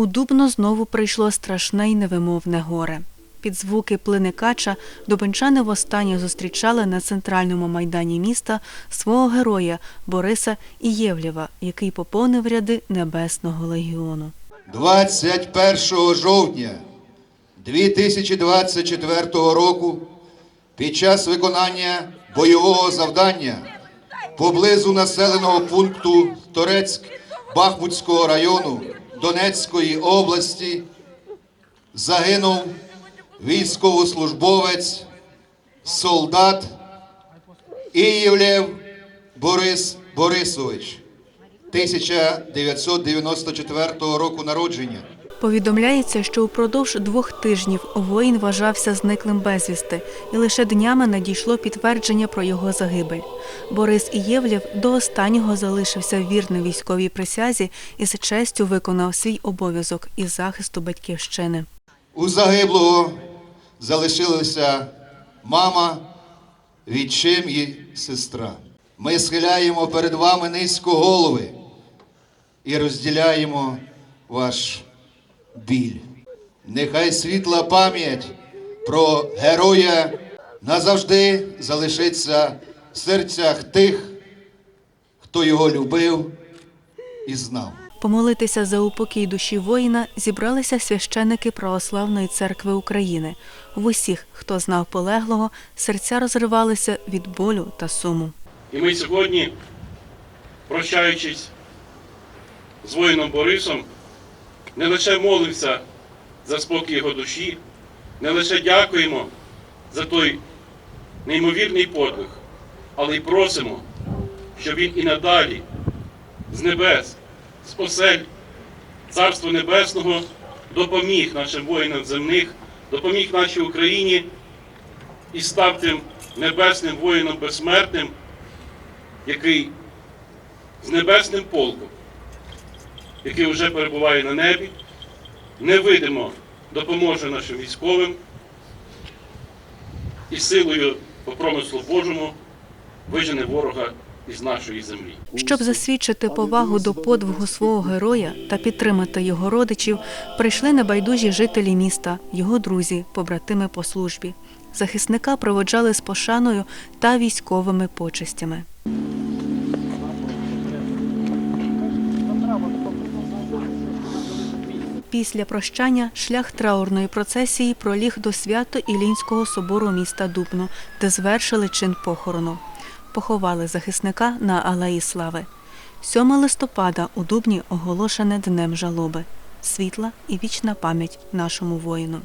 У Дубно знову прийшло страшне й невимовне горе. Під звуки плини кача дубенчани востаннє зустрічали на центральному майдані міста свого героя Бориса Ієвлєва, який поповнив ряди Небесного легіону. 21 жовтня 2024 року під час виконання бойового завдання поблизу населеного пункту Торецьк Бахмутського району Донецької області загинув військовослужбовець, солдат Іївлєв Борис Борисович. 1994 року народження. Повідомляється, що упродовж двох тижнів воїн вважався зниклим безвісти, і лише днями надійшло підтвердження про його загибель. Борис Ієвлєв до останнього залишився вірний військовій присязі і з честю виконав свій обов'язок із захисту батьківщини. У загиблого залишилася мама, відчим і сестра. Ми схиляємо перед вами низько голови і розділяємо ваш біль. Нехай світла пам'ять про героя назавжди залишиться в серцях тих, хто його любив і знав. Помолитися за упокій душі воїна зібралися священники Православної церкви України. В усіх, хто знав полеглого, серця розривалися від болю та суму. І ми сьогодні, прощаючись з воїном Борисом, не лише молимося за спокій його душі, не лише дякуємо за той неймовірний подвиг, але й просимо, щоб він і надалі з небес, з осель Царства Небесного допоміг нашим воїнам земних, допоміг нашій Україні і став тим небесним воїном безсмертним, який з небесним полком, який вже перебуває на небі, невидимо допоможе нашим військовим і силою по промислу Божому вижене ворога із нашої землі. Щоб засвідчити повагу до подвигу свого героя та підтримати його родичів, прийшли небайдужі жителі міста, його друзі, побратими по службі. Захисника проводжали з пошаною та військовими почестями. Після прощання шлях траурної процесії проліг до свято-Ілінського собору міста Дубно, де звершили чин похорону. Поховали захисника на Алеї Слави. 7 листопада у Дубні оголошене Днем жалоби. Світла і вічна пам'ять нашому воїну.